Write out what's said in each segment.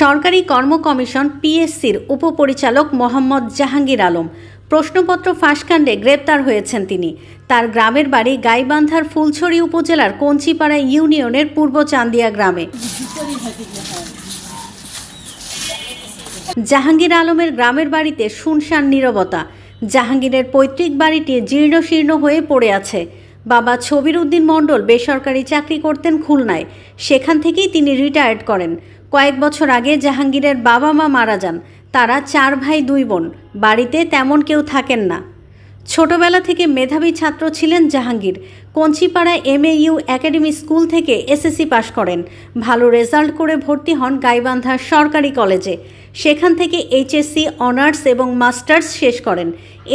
সরকারি কর্ম কমিশন পিএসসির উপপরিচালক মোহাম্মদ জাহাঙ্গীর আলম। প্রশ্নপত্র ফাঁসকাণ্ডে গ্রেপ্তার হয়েছেন তিনি। তার গ্রামের বাড়ি গাইবান্ধার ফুলছড়ি উপজেলার কঞ্চিপাড়া ইউনিয়নের পূর্ব চান্দিয়া গ্রামে। জাহাঙ্গীর আলমের গ্রামের বাড়িতে শুনশান নীরবতা। জাহাঙ্গীরের পৈতৃক বাড়িটি জীর্ণশীর্ণ হয়ে পড়ে আছে। বাবা ছবির উদ্দিন মণ্ডল বেসরকারি চাকরি করতেন খুলনায়। সেখান থেকেই তিনি রিটায়ার্ড করেন। কয়েক বছর আগে জাহাঙ্গীরের বাবা মা মারা যান। তারা চার ভাই, দুই বোন। বাড়িতে তেমন কেউ থাকেন না। ছোটবেলা থেকে মেধাবী ছাত্র ছিলেন Jahangir. Kanchipara M U academy school থেকে এসএসসি পাশ করেন। ভালো রেজাল্ট করে ভর্তি হন গাইবান্ধা সরকারি কলেজে। সেখান থেকে এইচএসসি অনার্স এবং মাস্টার্স শেষ করেন।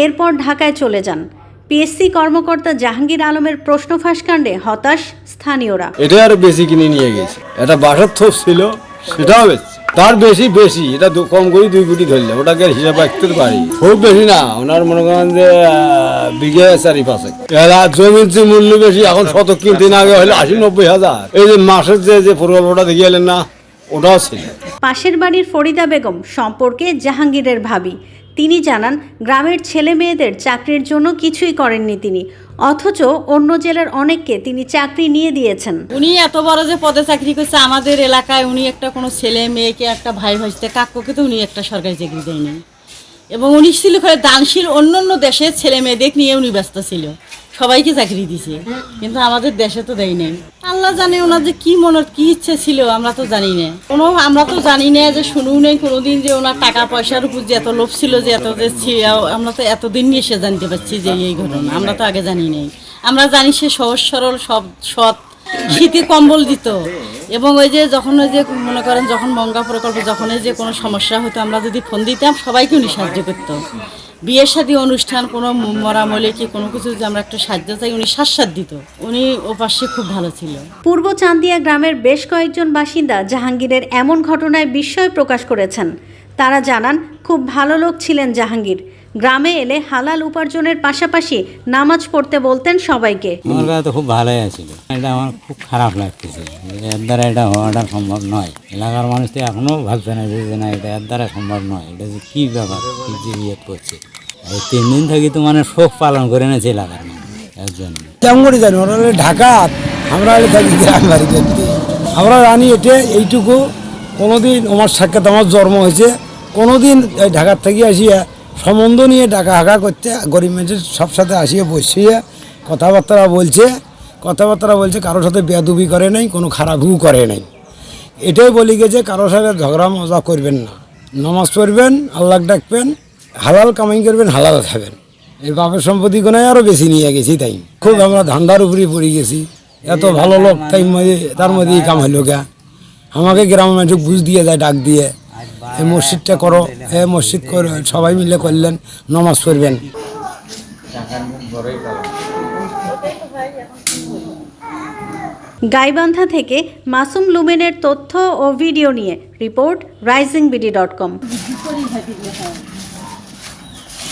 এরপর ঢাকায় চলে যান। পিএসসি কর্মকর্তা জাহাঙ্গীর আলমের প্রশ্ন ফাঁসকাণ্ডে হতাশ স্থানীয়রা। এটা আর বেশি কিনে নিয়ে গেছে। এটা বাসার ছিল। সেটাও বেশি তার বেশি বেশি। এটা কম করে দুই কোটি ধরলে। ওটাকে হিসাব রাখতে পারি। খুব বেশি না। ওনার মনে করেন যে বিঘে চারি পাঁচে এরা জমির যে মূল্য বেশি এখন শত কিনতে না আগে হলে আশি নব্বই হাজার। এই যে মাসের যে যে প্রকল্পটা দেখে এলেন না ওটাও ছিল। পাশের বাড়ির ফরিদা বেগম সম্পর্কে জাহাঙ্গীরের ভাবি। তিনি জানান, গ্রামের ছেলে মেয়েদের চাকরির জন্য কিছুই করেননি তিনি, অথচ অন্য জেলার অনেককে তিনি চাকরি নিয়ে দিয়েছেন। উনি এত বড় যে পদে চাকরি করছে, আমাদের এলাকায় উনি একটা কোনো ছেলে, মেয়েকে, একটা ভাই ভাইতে কাকুকে তো উনি একটা সরকারি চাকরি দেয়নি। এবং উনি ছিল করে দানশীল অন্য অন্য দেশের ছেলে মেয়েদের নিয়ে উনি ব্যস্ত ছিল। সবাইকে চাকরি দিছে, কিন্তু আমাদের দেশে তো দেয় নাই। আল্লাহ জানে ওনার যে কি মনের কি ইচ্ছে ছিল, আমরা তো জানি না। কোনো, আমরা তো জানি না যে শুনেও নেই কোনোদিন যে ওনার টাকা পয়সার উপর যে এত লোভ ছিল, যে এত যে আমরা তো এতদিন নিয়ে এসে জানতে পারছি যে এই ঘটনা, আমরা তো আগে জানি নাই। আমরা জানি সে সহজ সরল, সব সৎ শীতে কম্বল দিত। এবং ওই যে যখন ওই যে মনে করেন যখন মঙ্গা প্রকল্প, যখন যে কোনো সমস্যা হতো, আমরা যদি ফোন দিতাম সবাইকে উনি সাহায্য করতো। বিয়ের সাথে অনুষ্ঠান, কোনো মরামলে কি, কোনো কিছু যদি আমরা একটা সাহায্য চাই, উনি সাজসাদ দিত উনি ও পাশে খুব ভালো ছিল। পূর্ব চান্দিয়া গ্রামের বেশ কয়েকজন বাসিন্দা জাহাঙ্গীরের এমন ঘটনায় বিস্ময় প্রকাশ করেছেন। তারা জানান, খুব ভালো লোক ছিলেন জাহাঙ্গীর। গ্রামে এলে হালাল উপার্জনের পাশাপাশি নামাজ পড়তে বলতেন সবাইকে। আমার কাছে তো খুব ভালোই আছিল। এটা আমার খুব খারাপ লাগতেছে। এর দ্বারা এটা হওয়াটা সম্ভব নয়। এলাকার মানুষ তো এখনও ভাবছে না যে না এটা এর দ্বারা সম্ভব নয়। এটা যে কী ব্যাপার কী ইয়ে করছে। এই তিন দিন থেকে তো মানে শোক পালন করে নিয়েছে এলাকার মানুষ। এর জন্য। কেমন করে জানি? ওরা ঢাকা আমরা থাকি গ্রাম বাড়িতে আমরা জানি এটা এইটুকু। কোনোদিন আমার সাক্ষাৎ আমার জন্ম হয়েছে। কোনোদিন এই ঢাকার থেকে আসিয়া সম্বন্ধ নিয়ে ডাকা হাঁকা করতে, গরিব মানুষের সব সাথে আসিয়ে বসিয়ে কথাবার্তা বলছে কথাবার্তা বলছে, কারোর সাথে বেয়াদুবি করে নাই, কোনো খারাপও করে নাই। এটাই বলি গেছে কারোর সাথে ঝগড়া মজা করবেন না। নমাজ পড়বেন আল্লাহ ডাকবেন, হালাল কামাই করবেন, হালাল খাবেন। এই বাপের সম্পত্তি কোনো আরও বেশি নিয়ে গেছি তাই। খুব আমরা ধান্দার উপরে পড়ে গেছি। এত ভালো লোক তাই তার মধ্যেই কাম হইল গা আমাকে গ্রামের মানুষ বুঝ দিয়ে যায়, ডাক দিয়ে। এই মসজিদটা করো এ মসজিদ করে, সবাই মিলে করলেন, নমাজ পড়বেন। গাইবান্ধা থেকে মাসুম লুমেনের তথ্য ও ভিডিও নিয়ে report Rising BD dot com.